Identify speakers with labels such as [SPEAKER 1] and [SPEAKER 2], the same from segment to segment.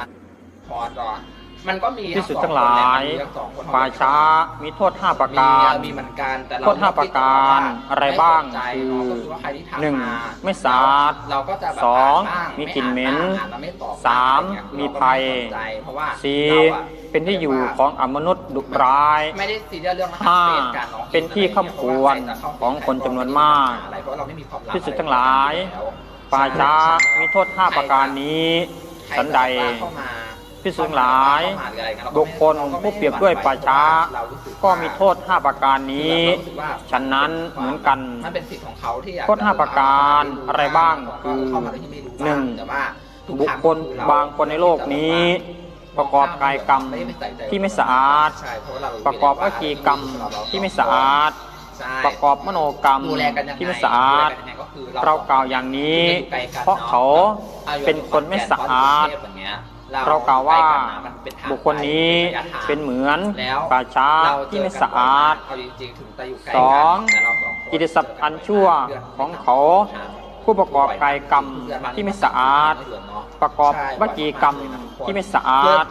[SPEAKER 1] มันพอรอมันก็มี
[SPEAKER 2] ที่สุด
[SPEAKER 1] สอ
[SPEAKER 2] ทั้งหลาย
[SPEAKER 1] คนแหละมันมีทั้งสองคน
[SPEAKER 2] ป่าช้า มีโทษห้าประ
[SPEAKER 1] มี
[SPEAKER 2] การ
[SPEAKER 1] มีเหมือนกันแต่เรา
[SPEAKER 2] โทษห้าประการอะไรบ้าง
[SPEAKER 1] ไม่สนใจ
[SPEAKER 2] คือ
[SPEAKER 1] เนาะก็คือว่าใครที่ทำ
[SPEAKER 2] หนึ่ง
[SPEAKER 1] มา
[SPEAKER 2] ไม่สะอาด
[SPEAKER 1] เราก็จะแบบ
[SPEAKER 2] สอง
[SPEAKER 1] อ่านบ้าง
[SPEAKER 2] มีกลิ่นเหม็น
[SPEAKER 1] ไอ่านบ้างอ่านแล้วไม่ตอบ
[SPEAKER 2] สาม
[SPEAKER 1] อะไรเงี้ย
[SPEAKER 2] มี
[SPEAKER 1] เราก็
[SPEAKER 2] ภัย
[SPEAKER 1] ไสนใจเพราะว่า
[SPEAKER 2] สี่
[SPEAKER 1] เราอะ
[SPEAKER 2] เป็นที่อยู่ของอมนุษย์ดุร้าย
[SPEAKER 1] ไม่ได้ซีเรียสเรื่อง
[SPEAKER 2] ห้า
[SPEAKER 1] เฟซกันนาะ
[SPEAKER 2] เป็นที่คำควรของคนจำนวนมาก
[SPEAKER 1] อะไรเพราะเราไม่มีความลับ
[SPEAKER 2] ที่สุดทั้งหลาย
[SPEAKER 1] แล้ว
[SPEAKER 2] ป่าช้ามีโทษห้าประการนี้
[SPEAKER 1] ใคร
[SPEAKER 2] สันใด
[SPEAKER 1] เข้ามา
[SPEAKER 2] ที่สุดทั้งหลาย
[SPEAKER 1] เข้ามาหรืออะไรเงี้ยเรา
[SPEAKER 2] บุคคล
[SPEAKER 1] เราก็ไม่
[SPEAKER 2] ผู้เปรียบด้วยป่าช้า
[SPEAKER 1] เรารู้สึว่า
[SPEAKER 2] ก็มีโทษห้าประการนี้
[SPEAKER 1] เรารู้สึกว่า
[SPEAKER 2] ฉะนั้นเหมือนกัน
[SPEAKER 1] มันเป็นสิทธิ์ของเขาที่อยาก
[SPEAKER 2] โทษห้าประการอะไรบ้างคือ
[SPEAKER 1] เข้ามาโดยที่ไม่รู้
[SPEAKER 2] หนึ่ง
[SPEAKER 1] แต่ว่าทุก
[SPEAKER 2] บุคคล
[SPEAKER 1] รั้ง
[SPEAKER 2] บางคนในโลกนี้ประกอบกายกรรมที่ไม่สะอาด
[SPEAKER 1] ใช่เพราะว่าเรา
[SPEAKER 2] ประกอบวจีกรรมที่ไม่สะอาด
[SPEAKER 1] ใช่
[SPEAKER 2] ประกอบมโนกรรม
[SPEAKER 1] ดูแลกันยังไง
[SPEAKER 2] ที่ไม่สะอาด
[SPEAKER 1] ดูแลกันยังไงก็คือ
[SPEAKER 2] เรากล่าวอย่างนี้เพราะเขาเป็นคนไม่สะอาดเรากล่าวว่าบุคคลนี้เป็นเหมือนป่าช้าที่ไม่สะอาดสองกิตติศัพท์อันชั่วของเขา ผู้ประกอบกายกรรมที่ไม่สะอาด ประกอบวจีกรรมที่ไม่สะอาด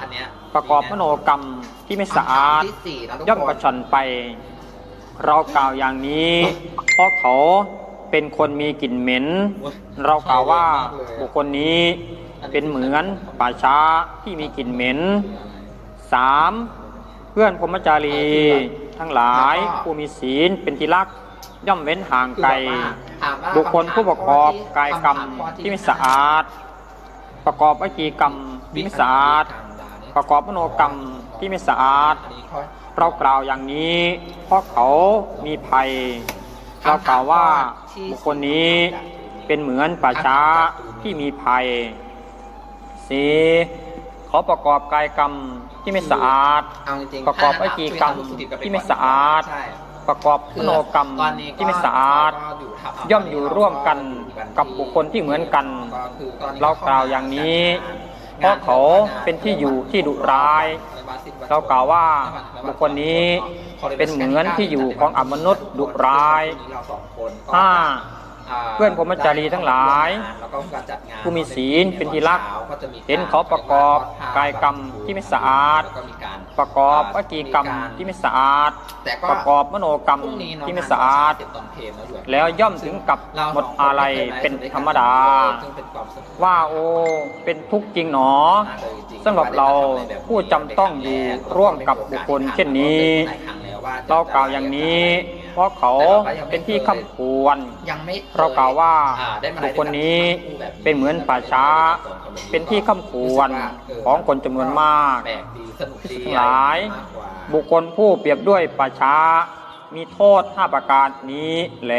[SPEAKER 2] ประกอบมโนกรรมที่ไม่สะอาดย่อมกระชอนไป เรากล่าวอย่างนี้ เพราะเขาเป็นคนมีกลิ่นเหม็น เรากล่าวว่าบุคคลนี้เป็นเหมือนป่าช้าที่มีกลิ่นเหม็นสามเพื่อนพรหมจารีทั้งหลายผู้มีศีลเป็นที่รักย่อมเว้นห่างไกล บุคคลผู้ประกอบกายกรรมที่ไม่สะอาด ประกอบวิจีกรรมที่ไม่สะอาด ประกอบมโนกรรมที่ไม่สะอาด เรากล่าวอย่างนี้ เพราะเขามีภัย เรากล่าวว่าบุคคลนี้เป็นเหมือนป่าช้าที่มีภัยสีเขาประกอบกายกรรมที่ไม่สะอาด
[SPEAKER 1] เอาจริงๆ
[SPEAKER 2] ประกอบวจีกรรมที่ไม่สะอาด
[SPEAKER 1] ใช่
[SPEAKER 2] ประกอบมโนกรรม
[SPEAKER 1] ตอนนี้ก็
[SPEAKER 2] ที่ไม่สะอาด
[SPEAKER 1] ก็อยู่ทับ
[SPEAKER 2] ย่อมอยู่ร่วมกันกับบุคคลที่เหมือนกัน
[SPEAKER 1] ก็คือตอนนี้
[SPEAKER 2] เรากล่าวอย่างนี้ เพราะเขาเป็นที่อยู่ที่ดุร้าย เรากล่าวว่าบุคคลนี้เป็นเหมือนที่อยู่ของอมนุษย์ดุร้ายห้า เพื่อนพรหมจารีทั้งหลาย ผู้มีศีลเป็นที่รัก เห็นเขาประกอบกายกรรมที่ไม่สะอาด ประกอบวจีกรรมที่ไม่สะอาด ประกอบมโนกรรมที่ไม่สะอาด แล้วย่อมถึงกับหมดอะไรเป็นธรรมดา ว่าโอเป็นทุกข์จริงหนอสำหรับเราผู้จำต้องอยู่ร่วมกับบุคคลเช่นนี้เรากล่าวอย่างนี้เพ ราะเขาเป็นที่คำควร
[SPEAKER 1] ยังไม่
[SPEAKER 2] เรากล่าวว่า
[SPEAKER 1] อ่ได้มา
[SPEAKER 2] บุคคลนี้เป็นเหมือนป่าช้า เป็นที่คำควรของคนจำนวนมาก
[SPEAKER 1] แปลกดีสนุกดี
[SPEAKER 2] ทั้งหลาย
[SPEAKER 1] มากกว่า
[SPEAKER 2] บุคคลผู้เปรียบด้วยป่าช้า มีโทษห้าประการนี้แล